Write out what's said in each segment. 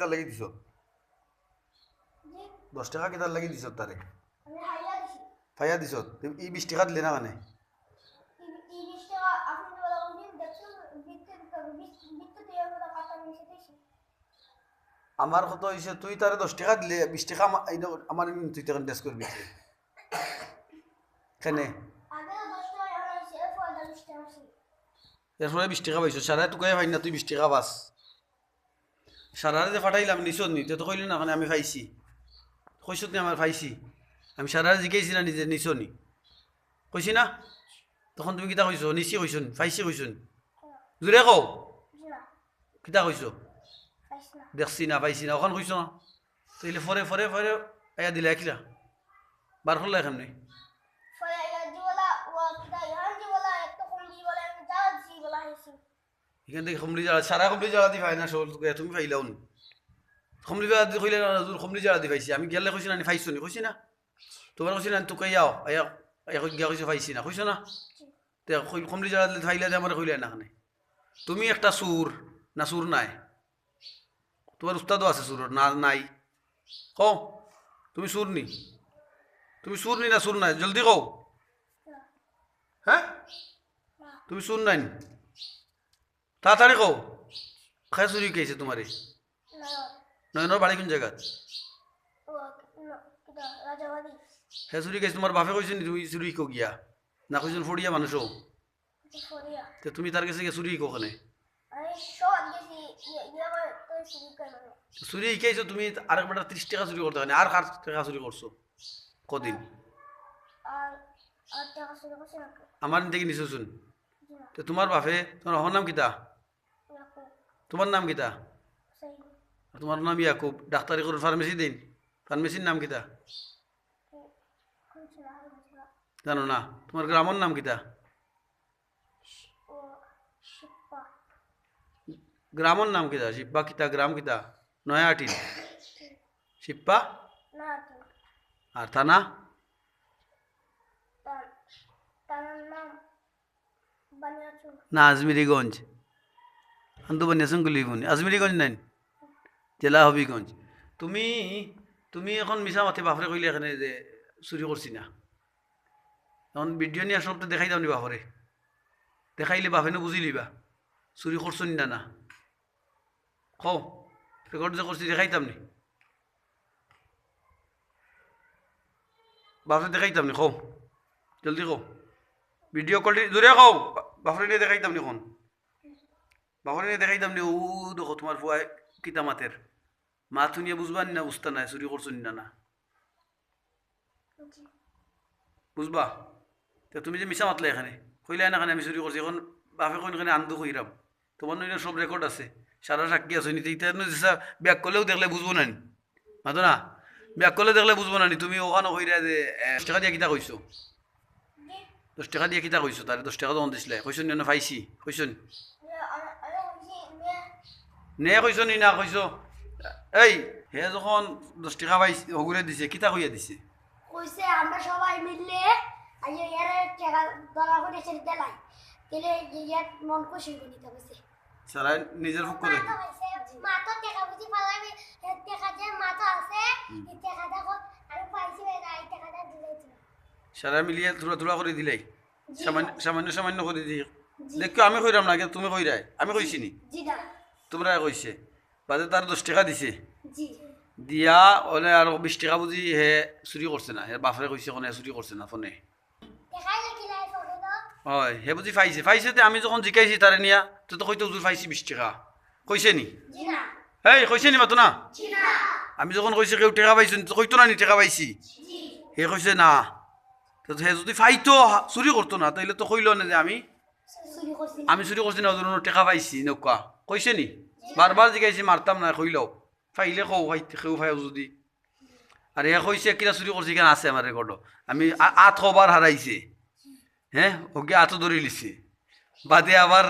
কিতার লাগি দিছ? দশ টাকা কিতার লাগি দিছ তারে ফাইয়া দিছ? ই বিশ টাকা দিলে না মানে? আমরা কত হয়েছে তুই তারে দশ টাকা দিলে, বিশ টাকা আমার তুই তখন ডেস করবি কেনে? এরপরে বিশ টাকা পাইছো সারা তোকে পাই না, তুই বিশ টাকা পাস সারারে যে ফাটাইলাম নিছ নি তো কইলি না মানে আমি পাইছি কইছ তুই আমার পাইছি আমি সারারে জিকাইছি না নিজে নিছ নি। কইছি না? তখন তুমি কিতা কইছো নিছি কইছুন পাইছি কইছুন জোরে কও? না কিতা কইছো দেখছি না, পাইছি না। ওখান কইছো না। তাইলে ফরে ফরে ফরে আয়া দিলে কিলা বার করলে এখানে ফলে ইয়া জি বলা ও কিটা ইহান জি বলা একটা কম জি বলা আমি যা জি বলা হয়েছি এখান থেকে খমলি জায়গা সারা খমলি জায়গা দি পাই না সল তুমি পাইলাও নি খমলি জায়গা দি কইলে না জোর খমলি জায়গা দি পাইছি আমি গেলে কইছি না, নি পাইছো নি? কইছি না। তোমার কইছি না তোকে যাও আয়া গিয়া কইছো পাইছি না, কইছো না? তে খমলি জায়গা দিলে ফাইলে দে, আমার কইলে না তুমি একটা সুর, না সুর নাই। তোমার উস্তাদও আছে সুর না, নাই। কও, তুমি সুর নি? তুমি সুর নি না সুর নাই? জলদি কও। হ্যাঁ? তুমি সুর নাই? তাড়াতাড়ি কও। খায় চুরি কেছে তোমারে? না। নয়নের বাড়ি কোন জায়গা হে চুরি কেছে তোমার বাপে কইছে নি তুমি চুরি কো গিয়া। না কইছেন ফড়িয়া মানুষও তে তুমি তার কাছে গিয়ে চুরি কোখানে ইয়া ইয়া মানে। চুরি শিকাইছো তুমি আরেক বেটা ত্রিশ টাকা চুরি করতে হয় আর কার টাকা চুরি করছ? কদিন? আর আর টাকা শুরু করছে আমার থেকে নিছো শুন। তোমার বাপে তোমার নাম কিতা? তোমার নাম কিতা? তোমার নাম ইয়াকুব। ডাক্তারি করুন ফার্মেসি দিন ফার্মেসির নাম কিতা? জানো না? তোমার গ্রামের নাম কিতা? গ্রামের নাম কিতা? শিপ্পা কিতা? গ্রাম কিতা? নয়াটিন শিপ্পা? আর থানা? না আজমিরিগঞ্জ দুব নেচুংকলি গুণ আজমিৰিগঞ্জ নাই জেলা হবিগঞ্জ তুমি তুমি এখন মিছা মাথে বাফৰে কৰিলে এখনে যে চুৰি কৰিছি না ভিডিঅ' নিয়ে আচলতে দেখাই যাওঁ নি বাফৰে দেখাইলে বাফেনো বুজি লিবা চুৰি কৰছ নি না কওঁ ৰেকৰ্ড যে কৰিছি দেখাই তামনি বাফৰে দেখাই তামনি কওঁ জলদি কওঁ ভিডিঅ' কল জোৰে কওঁ বাফৰে দেখাই তামনি কওঁ নিয়ে দেখাইতাম নি ও দেখো তোমার ফুয়ায় কিতা মাতের মা তুনিয়া বুঝবা নি না বুঝতা নাই চুরি করছ নি না না বুঝবা তো তুমি যে মিশা মাতলে এখানে কইলে না এখানে আমি চুরি করছি এখন বাপে কোন এখানে আন্দু কইরাম তোমার নইলে সব রেকর্ড আছে সারা সাক্ষী আছে যেসা ব্যাক করলেও দেখলে বুঝব না নি মাতো না ব্যাক করলে দেখলে বুঝব না নি তুমি ওখানে কইরা যে দশ টাকা দিয়ে কিতা কইছো দশ টাকা দিয়ে কিতা কইছো তারে দশ টাকা তখন দিছিলে কইছো নি না পাইছি কইছো নি ইয়া আমি আমি বলছি মে নে কইছো নি না কইছো এই হে যখন দশ টাকা পাইছে হগুরে দিছে কিতা কইয়া দিছে কইছে আমরা সবাই মিললে আজ ইয়ারে টাকা দলা করে ছেড়ে দিলাই গেলে ইয়ার মন খুশি করে সারা নিজের ফুক করে মাথা টাকা বুঝি টাকা যে মাথা আছে টাকা দেখো আমি পাইছি না এই টাকাটা সারা মিলিয়ে থোড়া থোড়া করে দিলাই সামান্য সামান্য সামান্য করে দি জি। দেখো আমি কইরাম না কিন্তু তুমি কইরাই আমি কইছি নি জি না তোমরা কইছে বাদে তার দশ টাকা দিছে। দিয়া ওলে আর বিশ টাকা বুঝি হে চুরি করছে না হে বাপরে কইছে কোনে চুরি করছে না ফোনে। হয় হে বুঝি পাইছে। পাইছে তে আমি যখন জিকাইছি তারে নিয়া তো তো কইতে উজুর পাইছি বিশ টাকা। কইছে নি? না কইছে নি মাতো না? আমি যখন কইছি কেউ টাকা পাইছো তো কইতো না নি টাকা পাইছি? হে কইছে না। তো হে যদি ফাইতো চুরি করতো না তাইলে তো কইল না যে আমি আমি চুরি করছি না টাকা পাইছি নৌকা কইছে নি বারবার জিগাইছে মারতাম না কইল ফাইলে কও খেউ কেউ ফাই যদি আর এ কইছে কিনা চুরি করছে কেন আছে আমার রেকর্ড আমি আ- আঠ কবার হারাইছে হ্যাঁ ওকে আতো ধরে লিছে বাদে আবার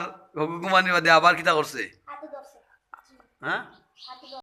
ঘুমানি বাদে আবার কিতা করছে হ্যাঁ